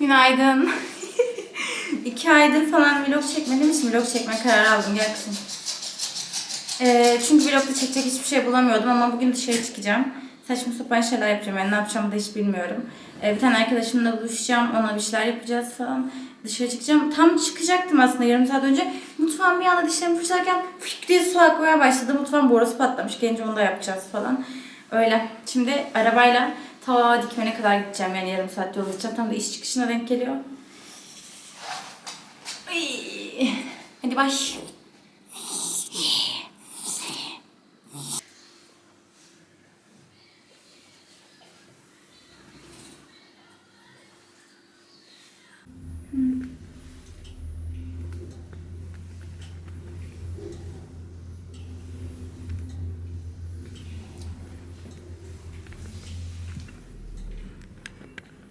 Günaydın. İki aydır falan vlog çekmediğim için vlog çekme kararı aldım. Gel kızım. Ee, çünkü vlogda çekecek hiçbir şey bulamıyordum ama bugün dışarı çıkacağım. Saçma sapan şeyler yapacağım. Yani ne yapacağımı da hiç bilmiyorum. Ee, bir tane arkadaşımla buluşacağım. Ona bir şeyler yapacağız falan. Dışarı çıkacağım. Tam çıkacaktım aslında yarım saat önce. Mutfağın bir anda dişlerimi fırçalarken fık diye su akmaya başladı. Mutfağın borusu patlamış. Gelince onu da yapacağız falan. Öyle. Şimdi arabayla ta dikmene kadar gideceğim. Yani yarım saat yol gideceğim. Tam da iş çıkışına denk geliyor. Ay. Hadi bay.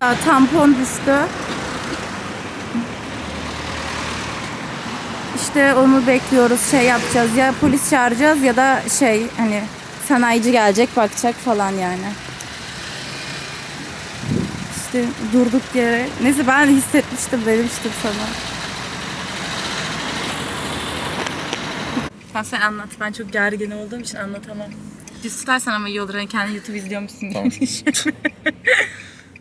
Aa, Tampon düştü. İşte onu bekliyoruz. Şey yapacağız. Ya polis çağıracağız ya da şey hani sanayici gelecek bakacak falan yani. İşte durduk yere. Neyse ben hissetmiştim demiştim sana. Tamam sen anlat. Ben çok gergin olduğum için anlatamam. Düz tutarsan ama iyi olur. Hani kendi YouTube izliyormuşsun Tamam.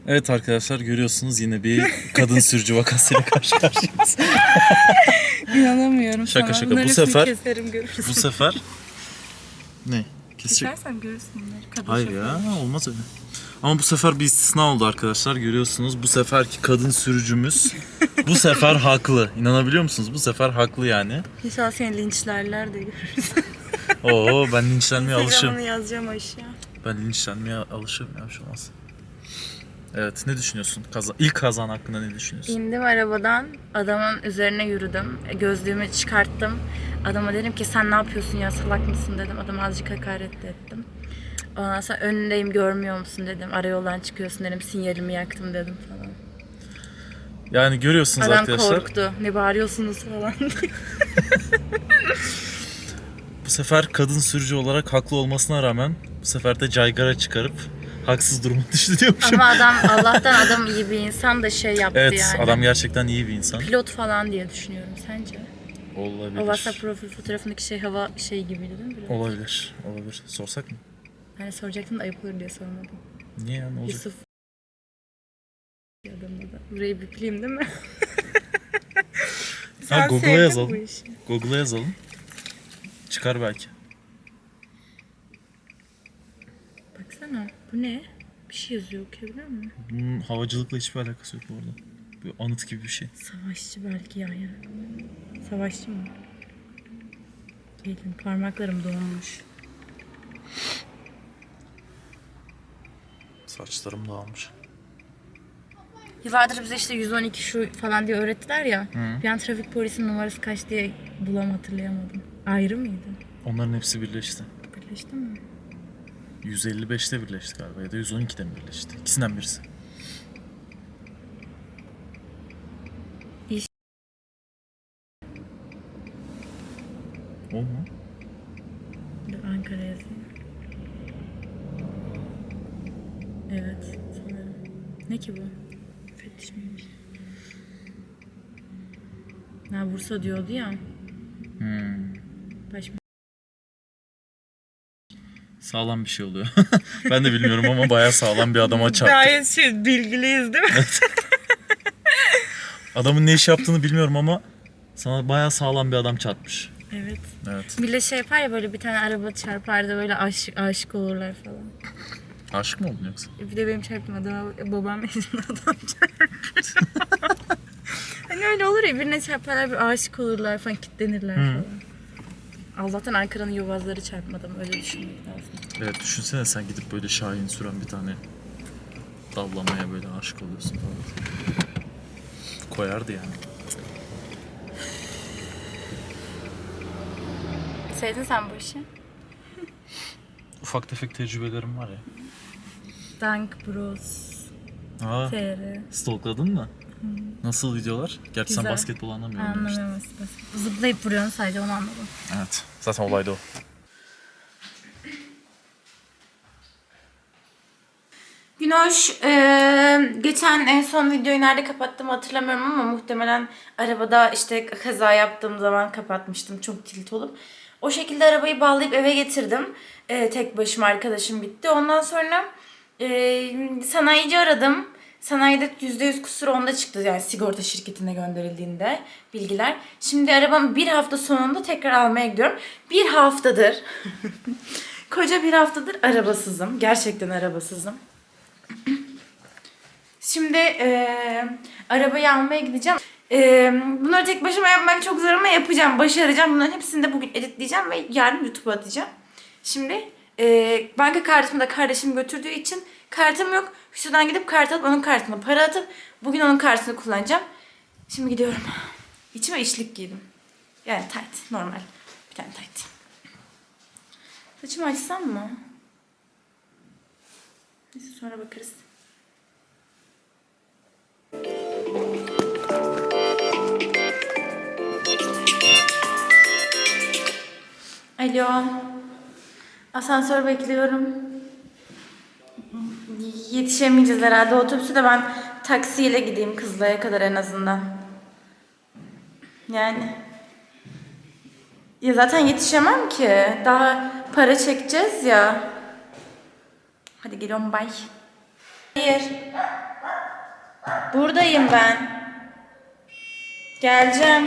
Evet arkadaşlar görüyorsunuz yine bir kadın sürücü vakasıyla karşı karşıyayız. İnanamıyorum Şaka sana. şaka. Bu Bunların hepsini sefer- keserim görürsün. Bu sefer ne? Kesecek. Kesersem görürsün bunları. Kadın Hayır şoför. ya olmaz öyle. Ama bu sefer bir istisna oldu arkadaşlar. Görüyorsunuz bu seferki kadın sürücümüz bu sefer haklı. İnanabiliyor musunuz? Bu sefer haklı yani. İnşallah seni linçlerler de görürsün. Oo ben linçlenmeye alışığım. Instagram'ını yazacağım aşağı. Ben linçlenmeye alışığım ya şu an. Evet ne düşünüyorsun? Kaza İlk kazan hakkında ne düşünüyorsun? İndim arabadan, adamın üzerine yürüdüm. E, Gözlüğümü çıkarttım. Adama dedim ki sen ne yapıyorsun ya salak mısın dedim. Adama azıcık hakaret de ettim. Ondan sonra önündeyim görmüyor musun dedim. Arayoldan çıkıyorsun dedim. Sinyalimi yaktım dedim falan. Yani görüyorsunuz Adam arkadaşlar. korktu. Ne bağırıyorsunuz falan. Bu sefer kadın sürücü olarak haklı olmasına rağmen bu sefer de caygara çıkarıp haksız duruma düştü diyormuşum. Ama adam Allah'tan adam iyi bir insan da şey yaptı Evet yani. adam gerçekten iyi bir insan. Pilot falan diye düşünüyorum sence? O Olabilir. WhatsApp profil fotoğrafındaki şey hava şey gibiydi değil mi? Biraz? Olabilir. Olabilir. Sorsak mı? Hani soracaktım da ayıp olur diye sormadım. Niye ya ne olacak? Yusuf adamın adı. Burayı bipleyeyim değil mi? Ha, Sen Google'a yazalım. Google'a yazalım. Çıkar belki. Bu ne? Bir şey yazıyor okuyabiliyor musun? Bunun havacılıkla hiçbir alakası yok bu arada. Bir anıt gibi bir şey. Savaşçı belki ya ya. Savaşçı mı? Değilim parmaklarım donmuş. Saçlarım dağılmış. Yıllardır bize işte 112 şu falan diye öğrettiler ya. Bir an trafik polisinin numarası kaç diye bulam hatırlayamadım. Ayrı mıydı? Onların hepsi birleşti. Birleşti mi? 155'te birleşti galiba ya da 112'de mi birleşti? İkisinden birisi. İş- O mu? Dur, Ankara yazayım. Evet sanırım. Ne ki bu? Müfettiş miymiş? Ha Bursa diyordu ya. Hmm. Baş Sağlam bir şey oluyor. ben de bilmiyorum ama bayağı sağlam bir adama çarptı. Gayet şey bilgiliyiz değil mi? Adamın ne iş yaptığını bilmiyorum ama sana bayağı sağlam bir adam çarpmış. evet. Evet. Bir de şey yapar ya böyle bir tane araba çarpar da böyle aşık, aşık olurlar falan. Aşık mı oldun yoksa? Bir de benim çarptığım adama babam yaşında adam çarpmış. hani öyle olur ya birine çarparlar bir aşık olurlar falan kitlenirler falan. Allah'tan Ankara'nın yuvazları çarpmadım öyle düşünmek lazım. Evet düşünsene sen gidip böyle Şahin süren bir tane davlamaya böyle aşık oluyorsun falan. Koyardı yani. Sevdin sen bu işi? Ufak tefek tecrübelerim var ya. Dunk Bros Aa, TR. stalkladın mı? Nasıl videolar? Gerçi sen Güzel. basketbol anlamıyorsun. demiştin. Anlamıyorum aslında. Zıplayıp vuruyorsun sadece onu anladım. Evet. Zaten olay da o. Günoş, eee, geçen en son videoyu nerede kapattım hatırlamıyorum ama muhtemelen arabada işte kaza yaptığım zaman kapatmıştım çok tilt olup. O şekilde arabayı bağlayıp eve getirdim. Eee, tek başıma arkadaşım bitti. Ondan sonra eee sanayici aradım. Sanayide %100 kusur onda çıktı yani sigorta şirketine gönderildiğinde bilgiler. Şimdi arabamı bir hafta sonunda tekrar almaya gidiyorum. Bir haftadır, koca bir haftadır arabasızım. Gerçekten arabasızım. Şimdi eee, arabayı almaya gideceğim. Eee, bunları tek başıma yapmak çok zor ama yapacağım, başaracağım. Bunların hepsini de bugün editleyeceğim ve yarın YouTube'a atacağım. Şimdi eee, banka kartımı da kardeşim götürdüğü için kartım yok. Şuradan gidip kart alıp onun kartına para atıp bugün onun kartını kullanacağım. Şimdi gidiyorum. İçime işlik giydim. Yani tight, normal. Bir tane tight. Saçımı açsam mı? Neyse sonra bakarız. Alo. Asansör bekliyorum. Yetişemeyeceğiz herhalde. Otobüsü de ben taksiyle gideyim Kızılay'a kadar en azından. Yani. Ya zaten yetişemem ki. Daha para çekeceğiz ya. Hadi geliyorum bay. Hayır. Buradayım ben. Geleceğim.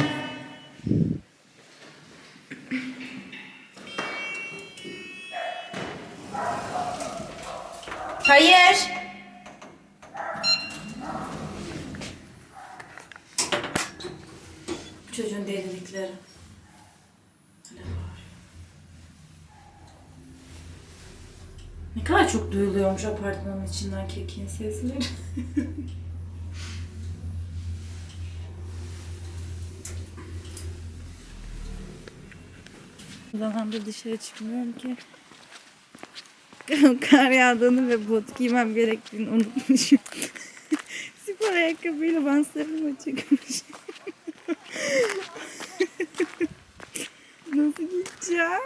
Hayır. Bu çocuğun var. Ne kadar çok duyuluyormuş apartmanın içinden kekin sesleri. Zamandır dışarı çıkmıyorum ki. Kar yağdığını ve bot giymem gerektiğini unutmuşum. Spor ayakkabıyla bantlarıma çıkmış. Nasıl gideceğim?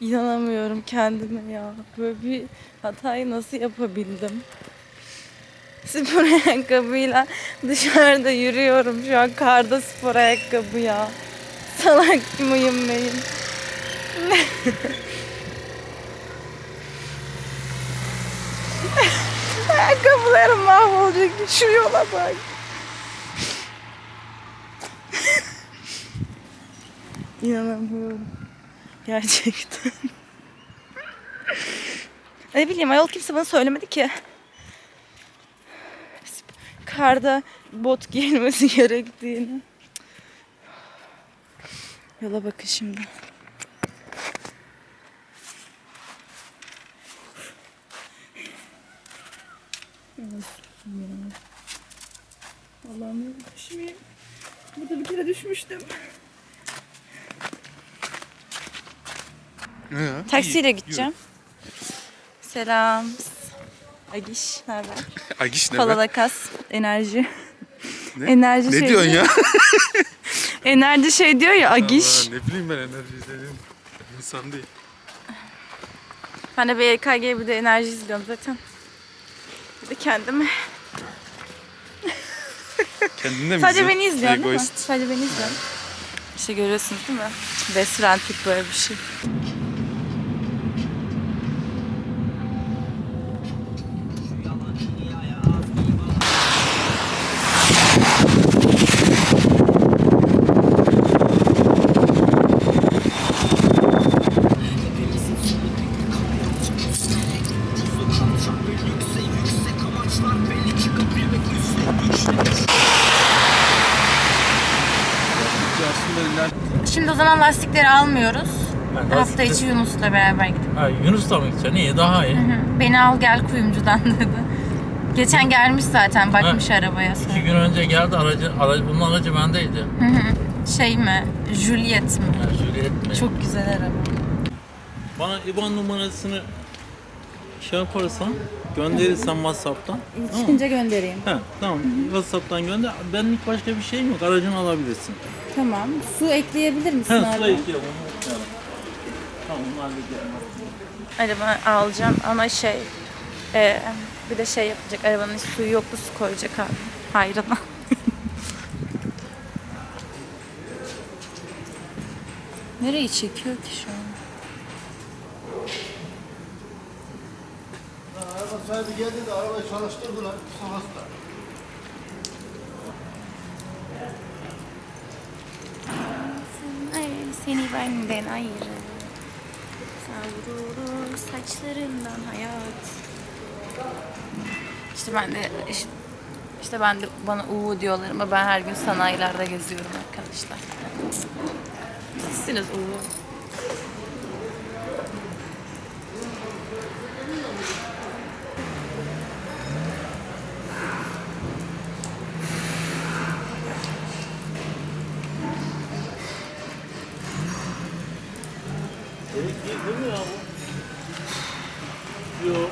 İnanamıyorum kendime ya. Böyle bir hatayı nasıl yapabildim? Spor ayakkabıyla dışarıda yürüyorum şu an karda spor ayakkabı ya. Salak mıyım neyim? Ayakkabılarım mahvolacak. Şu yola bak. İnanamıyorum. Gerçekten. ne bileyim ayol kimse bana söylemedi ki. Karda bot giyilmesi gerektiğini. Yola bakın şimdi. Allah'ım düşmeyeyim. Burada bir kere düşmüştüm. Ya? Taksiyle gideceğim. Selam. Agiş, ne haber? Agiş ne be? Palalakas, enerji. Ne? Enerji Ne şey diyorsun diyor. ya? Enerji şey diyor ya Agiş. Allah, ne bileyim ben enerji izlediğim insan değil. Ben de BKG bir de enerji izliyorum zaten. Bir de kendime. Kendinde mi Sadece izliyorsun? beni izliyorsun değil mi? Egoist. Sadece beni izliyorsun. İşte görüyorsunuz değil mi? Best friendlik böyle bir şey. Şimdi o zaman lastikleri almıyoruz. Ha, Hafta lastikleri- içi Yunus'la beraber gidip. Ha, Yunus'la mı gideceksin? İyi daha iyi. Beni al gel kuyumcudan dedi. Geçen gelmiş zaten bakmış arabaya sonra. İki gün önce geldi aracı, aracı bunun aracı bendeydi. Şey mi? Juliet mi? Yani Juliet mi? Çok güzel araba. Bana IBAN numarasını şey yaparsan gönderirsen WhatsApp'tan. Tamam. Çıkınca göndereyim. He, tamam. WhatsApp'tan gönder. Benlik başka bir şeyim yok. Aracını alabilirsin. Tamam. Su ekleyebilir misin He, arabaya? suya ekleyelim. Tamam, onu halledelim. Araba alacağım ama şey e, bir de şey yapacak arabanın hiç suyu yoktu su koyacak abi. Hayrına. Nereyi çekiyor ki şu an? Araba sahibi geldi de arabayı çalıştırdılar. Ay, seni benden ayrı Savrulur saçlarından hayat İşte ben de işte, işte ben de bana uğu diyorlar ama ben her gün sanayilerde geziyorum arkadaşlar. Sizsiniz uğu. Değil mi ya bu? Yok.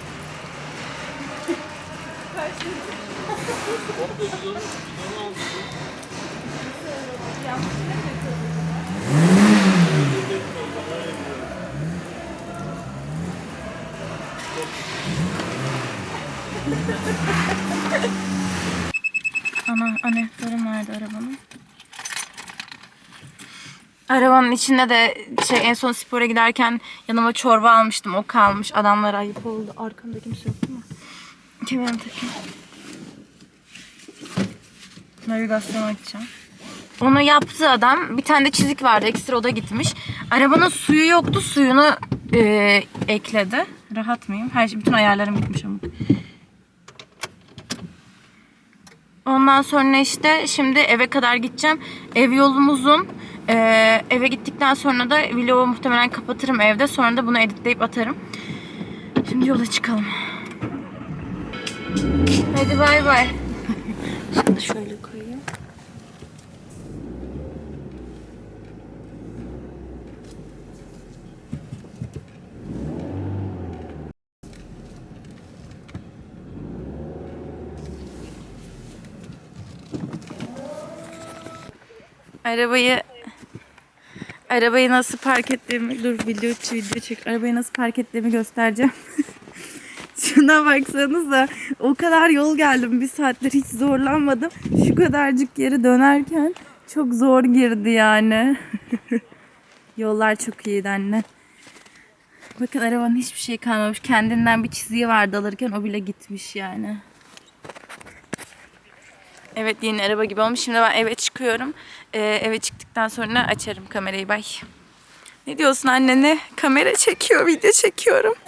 Ana anahtarı nerede arabanın? Arabanın içinde de şey en son spora giderken yanıma çorba almıştım. O kalmış. Adamlara ayıp oldu. Arkamda kimse yok değil mi? Kemerimi takayım. Navigasyona gideceğim. Onu yaptı adam. Bir tane de çizik vardı. Ekstra o da gitmiş. Arabanın suyu yoktu. Suyunu e, ekledi. Rahat mıyım? Her şey, bütün ayarlarım bitmiş ama. Ondan sonra işte şimdi eve kadar gideceğim. Ev yolum uzun. Ee, eve gittikten sonra da vlogu muhtemelen kapatırım evde. Sonra da bunu editleyip atarım. Şimdi yola çıkalım. Hadi bay bay. Da şöyle koyayım. Arabayı arabayı nasıl park ettiğimi dur video video çek. Arabayı nasıl park ettiğimi göstereceğim. Şuna baksanıza o kadar yol geldim bir saattir hiç zorlanmadım. Şu kadarcık yeri dönerken çok zor girdi yani. Yollar çok iyiydi anne. Bakın arabanın hiçbir şey kalmamış. Kendinden bir çizgi vardı alırken o bile gitmiş yani. Evet yeni araba gibi olmuş. Şimdi ben eve çıkıyorum. Ee, eve çıktıktan sonra açarım kamerayı. Bay. Ne diyorsun annene? Kamera çekiyor, video çekiyorum.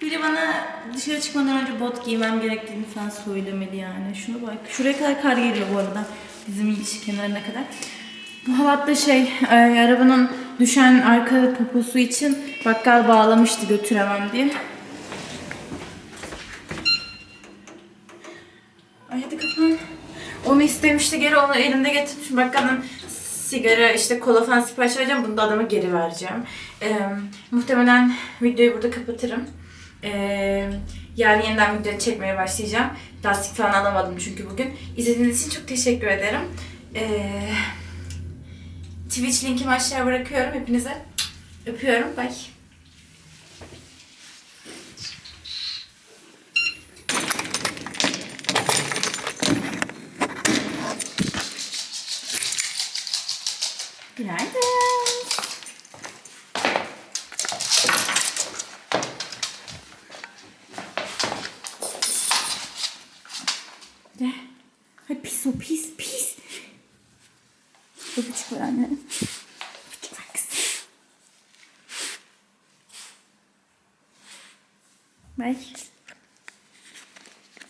Biri bana dışarı çıkmadan önce bot giymem gerektiğini falan söylemeli yani. Şuna bak. Şuraya kadar kar geliyor bu arada. Bizim iş kenarına kadar. Bu halatta şey, e, arabanın düşen arka poposu için bakkal bağlamıştı götüremem diye. Ay hadi kapan. Onu istemişti geri onu elinde getirmiş. Bakkalın sigara işte kola falan sipariş vereceğim. Bunu da adama geri vereceğim. Ee, muhtemelen videoyu burada kapatırım. Ee, yarın yeniden video çekmeye başlayacağım. Lastik falan alamadım çünkü bugün. İzlediğiniz için çok teşekkür ederim. Ee, Twitch linkimi aşağıya bırakıyorum. Hepinize öpüyorum. Bye. Günaydın.